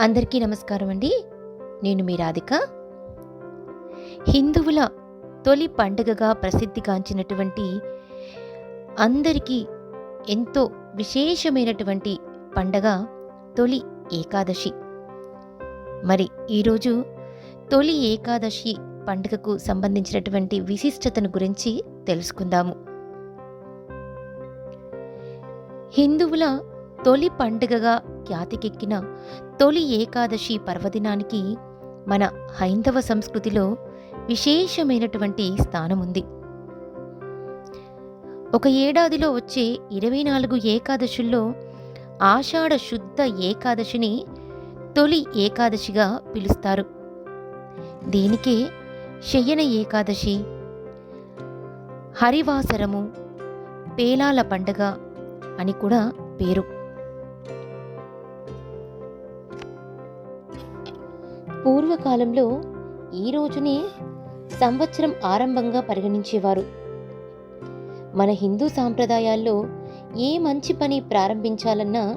అందరికీ నమస్కారం అండి. నేను మీ రాధిక. హిందువుల తొలి పండుగగా ప్రసిద్ధిగాంచినటువంటి అందరికీ ఎంతో విశేషమైనటువంటి పండగ తొలి ఏకాదశి. మరి ఈరోజు తొలి ఏకాదశి పండుగకు సంబంధించినటువంటి విశిష్టతను గురించి తెలుసుకుందాము. హిందువుల తొలి పండుగగా ఖ్యాతికెక్కిన తొలి ఏకాదశి పర్వదినానికి మన హైందవ సంస్కృతిలో విశేషమైనటువంటి స్థానం ఉంది ఒక ఏడాదిలో వచ్చే ఇరవై నాలుగు ఏకాదశుల్లో ఆషాఢ శుద్ధ ఏకాదశిని తొలి ఏకాదశిగా పిలుస్తారు. దీనికే శయన ఏకాదశి హరివాసరము పేలాల పండగ అని కూడా పేరు. పూర్వకాలంలో ఈ రోజునే సంవత్సరం ఆరంభంగా పరిగణించేవారు. మన హిందూ సాంప్రదాయాల్లో ఏ మంచి పని ప్రారంభించాలన్నా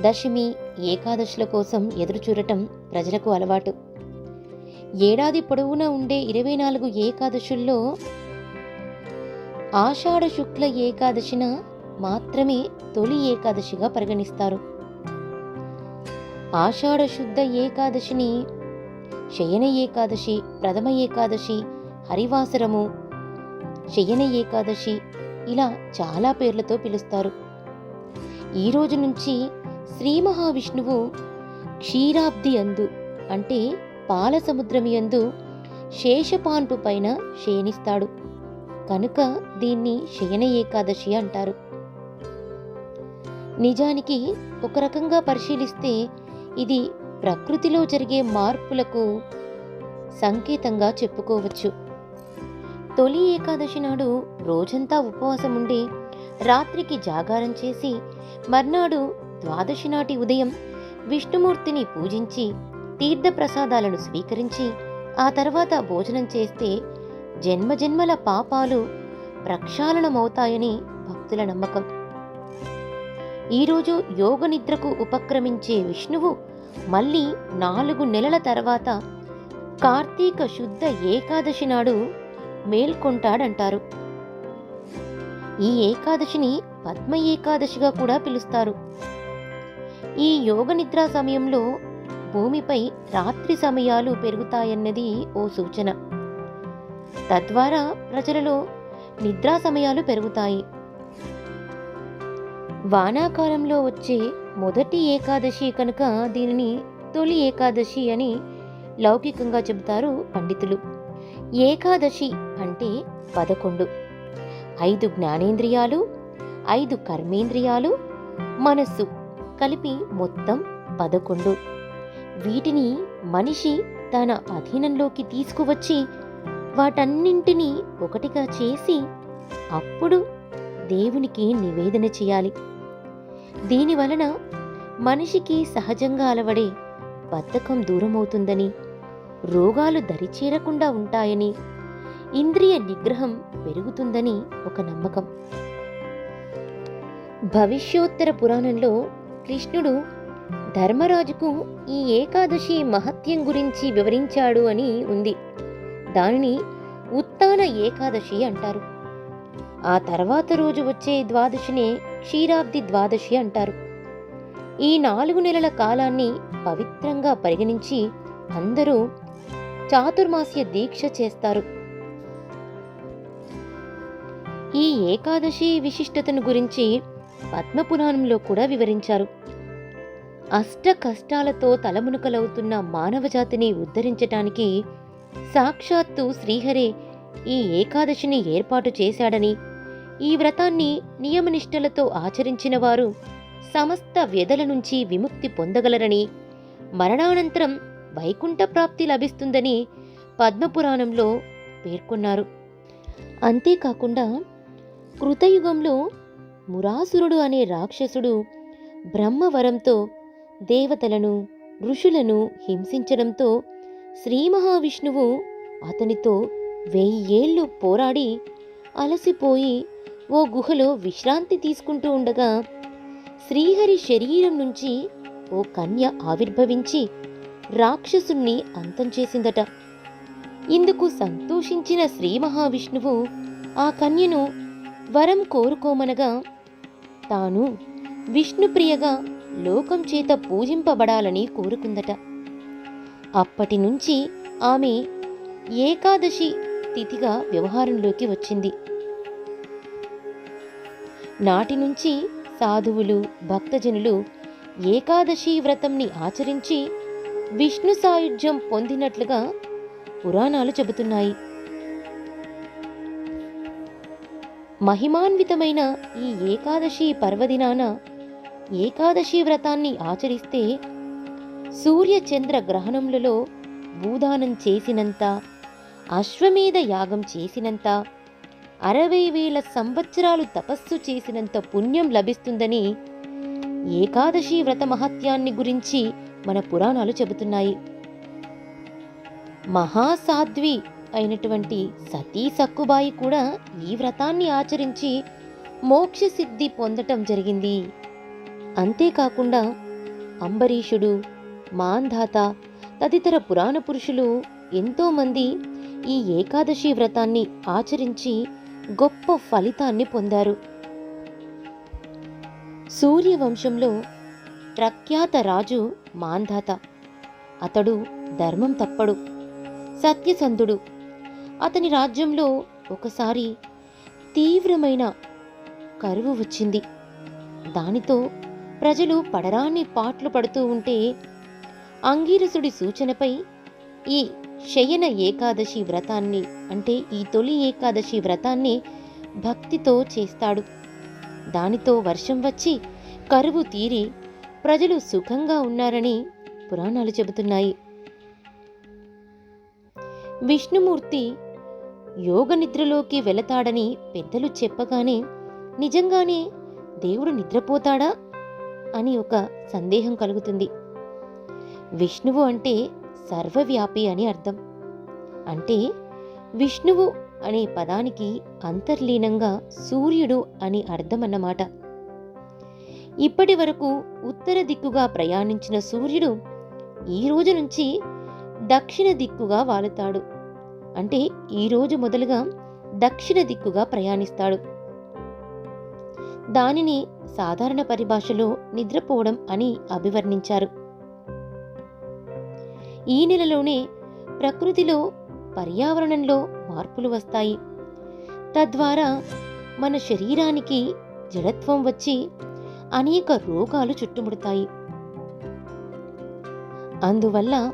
దశమి ఏకాదశుల కోసం ఎదురుచూడటం ప్రజలకు అలవాటు. ఏడాది పొడవునా ఉండే ఇరవై నాలుగు ఏకాదశుల్లో ఆషాఢ శుక్ల ఏకాదశిన మాత్రమే తొలి ఏకాదశిగా పరిగణిస్తారు. ఆషాఢ శుద్ధ ఏకాదశిని శయన ఏకాదశి ప్రథమ ఏకాదశి హరివాసరము. శయన ఏకాదశి ఇలా చాలా పేర్లతో పిలుస్తారు. ఈ రోజు నుంచి శ్రీ మహావిష్ణువు క్షీరాబ్ది అందు అంటే పాల సముద్రమియందు శేషపాన్పు పైన శయనిస్తాడు. కనుక దీన్ని శయన ఏకాదశి అంటారు. నిజానికి ఒక రకంగా పరిశీలిస్తే ఇది ప్రకృతిలో జరిగే మార్పులకు సంకేతంగా చెప్పుకోవచ్చు. తొలి ఏకాదశి నాడు రోజంతా ఉపవాసం ఉండి రాత్రికి జాగారం చేసి మర్నాడు ద్వాదశి నాటి ఉదయం విష్ణుమూర్తిని పూజించి తీర్థప్రసాదాలను స్వీకరించి ఆ తర్వాత భోజనం చేస్తే జన్మజన్మల పాపాలు ప్రక్షాళనమవుతాయని భక్తుల నమ్మకం. ఈరోజు యోగ నిద్రకు ఉపక్రమించే విష్ణువు మళ్ళీ నాలుగు నెలల తర్వాత కార్తీక శుద్ధ ఏకాదశి నాడు మేల్కొంటాడంటారు. ఈ ఏకాదశిని పద్మ ఏకాదశిగా కూడా పిలుస్తారు. ఈ యోగ నిద్ర సమయంలో భూమిపై రాత్రి సమయాలు పెరుగుతాయన్నది ఓ సూచన. తద్వారా ప్రజలలో నిద్రా సమయాలు పెరుగుతాయి. వానాకాలంలో వచ్చే మొదటి ఏకాదశి కనుక దీనిని తొలి ఏకాదశి అని లౌకికంగా చెబుతారు పండితులు. ఏకాదశి అంటే పదకొండు. ఐదు జ్ఞానేంద్రియాలు ఐదు కర్మేంద్రియాలు మనస్సు కలిపి మొత్తం పదకొండు. వీటిని మనిషి తన అధీనంలోకి తీసుకువచ్చి వాటన్నింటినీ ఒకటిగా చేసి అప్పుడు దేవునికి నివేదన చేయాలి. దీని వలన మనిషికి సహజంగా అలవడే బద్ధకం దూరమవుతుందని రోగాలు దరిచేరకుండా ఉంటాయని ఇంద్రియ నిగ్రహం పెరుగుతుందని ఒక నమ్మకం. భవిష్యోత్తర పురాణంలో కృష్ణుడు ధర్మరాజుకు ఈ ఏకాదశి మహత్యం గురించి వివరించాడు అని ఉంది. దానిని ఉత్తాన ఏకాదశి అంటారు. ఆ తర్వాత రోజు వచ్చే ద్వాదశినే క్షీరాబ్ది ద్వాదశి అంటారు. ఈ నాలుగు నెలల కాలాన్ని పవిత్రంగా పరిగణించి అందరూ చాతుర్మాస్య దీక్ష చేస్తారు. ఈ ఏకాదశి విశిష్టతను గురించి పద్మపురాణంలో కూడా వివరించారు. అష్ట కష్టాలతో తలమునకలవుతున్న మానవజాతిని ఉద్ధరించటానికి సాక్షాత్తు శ్రీహరే ఈ ఏకాదశిని ఏర్పాటు చేశాడని ఈ వ్రతాన్ని నియమనిష్టలతో ఆచరించిన వారు సమస్త వ్యధల నుంచి విముక్తి పొందగలరని మరణానంతరం వైకుంఠ ప్రాప్తి లభిస్తుందని పద్మపురాణంలో పేర్కొన్నారు. అంతేకాకుండా కృతయుగంలో మురాసురుడు అనే రాక్షసుడు బ్రహ్మవరంతో దేవతలను ఋషులను హింసించడంతో శ్రీ మహావిష్ణువు అతనితో వెయ్యేళ్ళు పోరాడి అలసిపోయి ఓ గుహలో విశ్రాంతి తీసుకుంటూ ఉండగా శ్రీహరి శరీరం నుంచి ఓ కన్య ఆవిర్భవించి రాక్షసుణ్ణి అంతం చేసిందట. ఇందుకు సంతోషించిన శ్రీ మహావిష్ణువు ఆ కన్యను వరం కోరుకోమనగా తాను విష్ణుప్రియగా లోకం చేత పూజింపబడాలని కోరుకుందట. అప్పటి నుంచి ఆమె ఏకాదశి తిథిగా వ్యవహారంలోకి వచ్చింది. నాటి నుంచి సాధువులు భక్తజనులు ఏకాదశి వ్రతంని ఆచరించి విష్ణు సాయుధ్యం పొందినట్లుగా పురాణాలు చెబుతున్నాయి. మహిమాన్వితమైన ఈ ఏకాదశి పర్వదినాన ఏకాదశి వ్రతాన్ని ఆచరిస్తే సూర్య చంద్ర గ్రహణములలో భూదానం చేసినంత అశ్వమేధ యాగం చేసినంత అరవై వేల సంవత్సరాలు తపస్సు చేసినంత పుణ్యం లభిస్తుందని ఏకాదశి వ్రత మహత్యాన్ని గురించి మన పురాణాలు చెబుతున్నాయి. మహాసాధ్వి అయినటువంటి సతీ సక్కుబాయి కూడా ఈ వ్రతాన్ని ఆచరించి మోక్ష సిద్ధి పొందటం జరిగింది. అంతేకాకుండా అంబరీషుడు మాంధాత తదితర పురాణ పురుషులు ఎంతోమంది ఈ ఏకాదశి వ్రతాన్ని ఆచరించి గొప్ప ఫలితాన్ని పొందారు. సూర్యవంశంలో ప్రఖ్యాత రాజు మాంధాత. అతడు ధర్మం తప్పడు సత్యసంధుడు. అతని రాజ్యంలో ఒకసారి తీవ్రమైన కరువు వచ్చింది. దానితో ప్రజలు పడరాని పాట్లు పడుతూ ఉంటే అంగీరసుడి సూచనపై ఈ శయన ఏకాదశి వ్రతాన్ని అంటే ఈ తొలి ఏకాదశి వ్రతాన్ని భక్తితో చేస్తాడు. దానితో వర్షం వచ్చి కరువు తీరి ప్రజలు సుఖంగా ఉన్నారని పురాణాలు చెబుతున్నాయి. విష్ణుమూర్తి యోగ నిద్రలోకి వెళతాడని పెద్దలు చెప్పగానే నిజంగానే దేవుడు నిద్రపోతాడా అని ఒక సందేహం కలుగుతుంది. విష్ణువు అంటే సర్వవ్యాపి అని అర్థం. అంటే విష్ణువు అనే పదానికి అంతర్లీనంగా సూర్యుడు అని అర్థమన్నమాట. ఇప్పటి వరకు ఉత్తర దిక్కుగా ప్రయాణించిన సూర్యుడు ఈ రోజు నుంచి దక్షిణ దిక్కుగా వాలుతాడు. అంటే ఈరోజు మొదలుగా దక్షిణ దిక్కుగా ప్రయాణిస్తాడు. దానిని సాధారణ పరిభాషలో నిద్రపోవడం అని అభివర్ణించారు. ఈ నెలలోనే ప్రకృతిలో పర్యావరణంలో మార్పులు వస్తాయి. తద్వారా మన శరీరానికి జడత్వం వచ్చి అనేక రోగాలు చుట్టుముడతాయి. అందువల్ల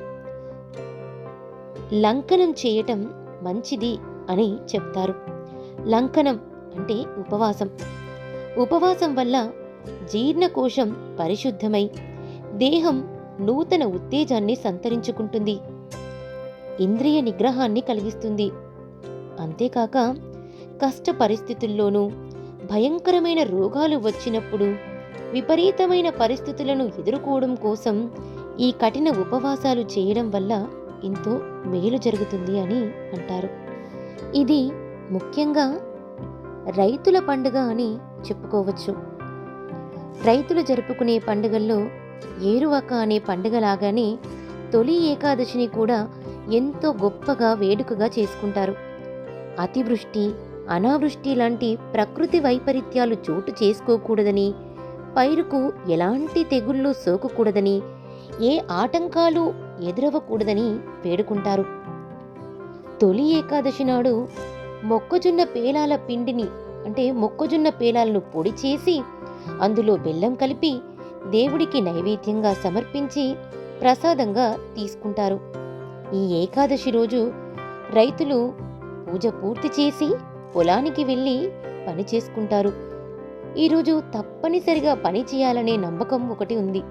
లంకనం చేయటం మంచిది అని చెప్తారు. లంకనం అంటే ఉపవాసం. ఉపవాసం వల్ల జీర్ణకోశం పరిశుద్ధమై దేహం నూతన ఉత్తేజాన్ని సంతరించుకుంటుంది. ఇంద్రియ నిగ్రహాన్ని కలిగిస్తుంది. అంతేకాక కష్ట పరిస్థితుల్లోనూ భయంకరమైన రోగాలు వచ్చినప్పుడు విపరీతమైన పరిస్థితులను ఎదుర్కోవడం కోసం ఈ కఠిన ఉపవాసాలు చేయడం వల్ల ఎంతో మేలు జరుగుతుంది అని అంటారు. ఇది ముఖ్యంగా రైతుల పండుగ అని చెప్పుకోవచ్చు. రైతులు జరుపుకునే పండుగల్లో ఏరువాక అనే పండుగలాగానే తొలి ఏకాదశిని కూడా ఎంతో గొప్పగా వేడుకగా చేసుకుంటారు. అతివృష్టి అనావృష్టి లాంటి ప్రకృతి వైపరీత్యాలు చోటు చేసుకోకూడదని పైరుకు ఎలాంటి తెగుళ్ళు సోకకూడదని ఏ ఆటంకాలు ఎదురవ్వకూడదని వేడుకుంటారు. తొలి ఏకాదశి నాడు మొక్కజొన్న పేలాల పిండిని అంటే మొక్కజొన్న పేలాలను పొడి చేసి అందులో బెల్లం కలిపి దేవుడికి నైవేద్యంగా సమర్పించి ప్రసాదంగా తీసుకుంటారు. ఈ ఏకాదశి రోజు రైతులు పూజ పూర్తి చేసి పొలానికి వెళ్ళి పని చేసుకుంటారు. ఈరోజు తప్పనిసరిగా పని చేయాలనే నమ్మకం ఒకటి ఉంది.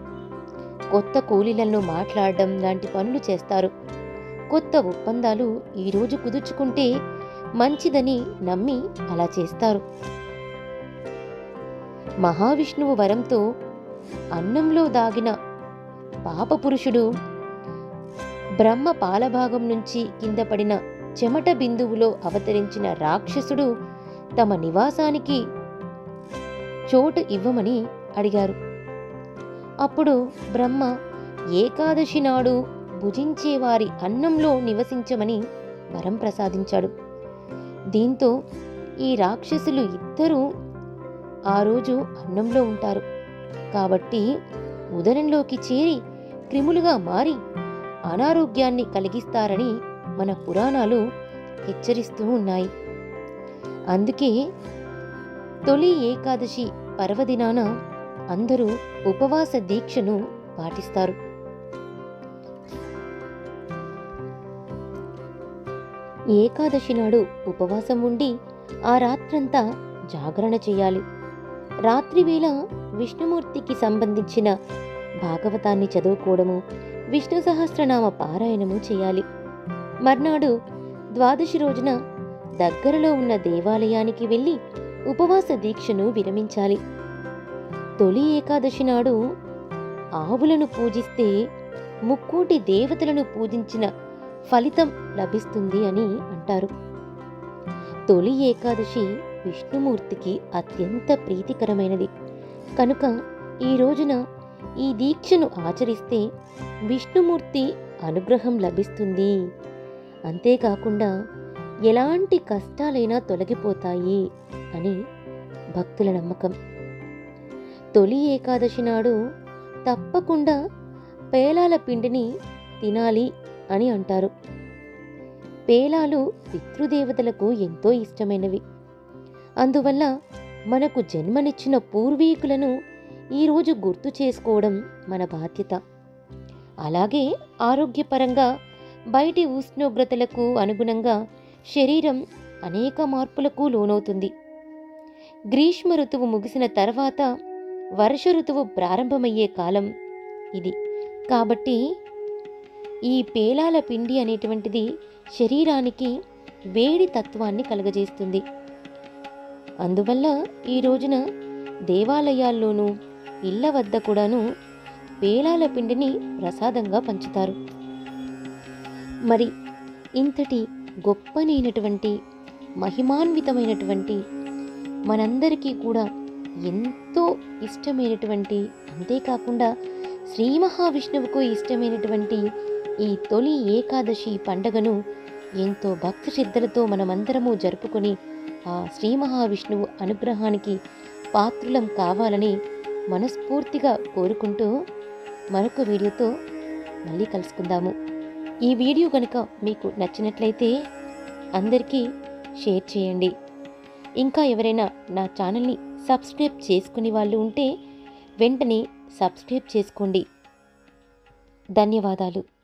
కొత్త కూలీలను మాట్లాడడం లాంటి పనులు చేస్తారు. కొత్త ఒప్పందాలు ఈరోజు కుదుర్చుకుంటే మంచిదని నమ్మి అలా చేస్తారు. మహావిష్ణువు వరంతో అన్నంలో దాగిన పాపపురుషుడు బ్రహ్మ పాలభాగం నుంచి కింద పడిన చెమట బిందువులో అవతరించిన రాక్షసుడు తమ నివాసానికి చోటు ఇవ్వమని అడిగారు. అప్పుడు బ్రహ్మ ఏకాదశి నాడు భుజించేవారి అన్నంలో నివసించమని వరం ప్రసాదించాడు. దీంతో ఈ రాక్షసులు ఇద్దరూ ఆ రోజు అన్నంలో ఉంటారు. కాబట్టి ఉదరంలోకి చేరి క్రిములుగా మారి అనారోగ్యాన్ని కలిగిస్తారని మన పురాణాలు హెచ్చరిస్తూ ఉన్నాయి. అందుకే తొలి ఏకాదశి పర్వదినాన అందరూ ఉపవాస దీక్షను పాటిస్తారు. ఏకాదశి నాడు ఉపవాసం ఉండి ఆ రాత్రంతా జాగరణ చేయాలి. రాత్రివేళ విష్ణుమూర్తికి సంబంధించిన భాగవతాన్ని చదువుకోవడము విష్ణు సహస్రనామ పారాయణము చేయాలి. మర్నాడు ద్వాదశి రోజున దగ్గరలో ఉన్న దేవాలయానికి వెళ్ళి ఉపవాస దీక్షను విరమించాలి. తొలి ఏకాదశి నాడు ఆవులను పూజిస్తే ముక్కోటి దేవతలను పూజించిన ఫలితం లభిస్తుంది అని అంటారు. తొలి ఏకాదశి విష్ణుమూర్తికి అత్యంత ప్రీతికరమైనది. కనుక ఈ రోజున ఈ దీక్షను ఆచరిస్తే విష్ణుమూర్తి అనుగ్రహం లభిస్తుంది. అంతేకాకుండా ఎలాంటి కష్టాలైనా తొలగిపోతాయి అని భక్తుల నమ్మకం. తొలి ఏకాదశి నాడు తప్పకుండా పేలాల పిండిని తినాలి అని అంటారు. పేలాలు పితృదేవతలకు ఎంతో ఇష్టమైనవి. అందువల్ల మనకు జన్మనిచ్చిన పూర్వీకులను ఈరోజు గుర్తు చేసుకోవడం మన బాధ్యత. అలాగే ఆరోగ్యపరంగా బయటి ఉష్ణోగ్రతలకు అనుగుణంగా శరీరం అనేక మార్పులకు లోనవుతుంది. గ్రీష్మ ఋతువు ముగిసిన తర్వాత వర్ష ఋతువు ప్రారంభమయ్యే కాలం ఇది. కాబట్టి ఈ పేలాల పిండి అనేటువంటిది శరీరానికి వేడి తత్వాన్ని కలుగజేస్తుంది. అందువల్ల ఈ రోజున దేవాలయాల్లోనూ ఇళ్ళ వద్ద కూడాను పేలాల పిండిని ప్రసాదంగా పంచుతారు. మరి ఇంతటి గొప్పనైనటువంటి మహిమాన్వితమైనటువంటి మనందరికీ కూడా ఎంతో ఇష్టమైనటువంటి అంతేకాకుండా శ్రీ మహావిష్ణువుకు ఇష్టమైనటువంటి ఈ తొలి ఏకాదశి పండగను ఎంతో భక్తి శ్రద్ధలతో మనమందరము జరుపుకొని ఆ శ్రీ మహావిష్ణువు అనుగ్రహానికి పాత్రులం కావాలని మనస్ఫూర్తిగా కోరుకుంటూ మరొక వీడియోతో మళ్ళీ కలుసుకుందాము. ఈ వీడియో కనుక మీకు నచ్చినట్లయితే అందరికీ షేర్ చేయండి. ఇంకా ఎవరైనా నా ఛానల్ని సబ్స్క్రైబ్ చేసుకునే వాళ్ళు ఉంటే వెంటనే సబ్స్క్రైబ్ చేసుకోండి. ధన్యవాదాలు.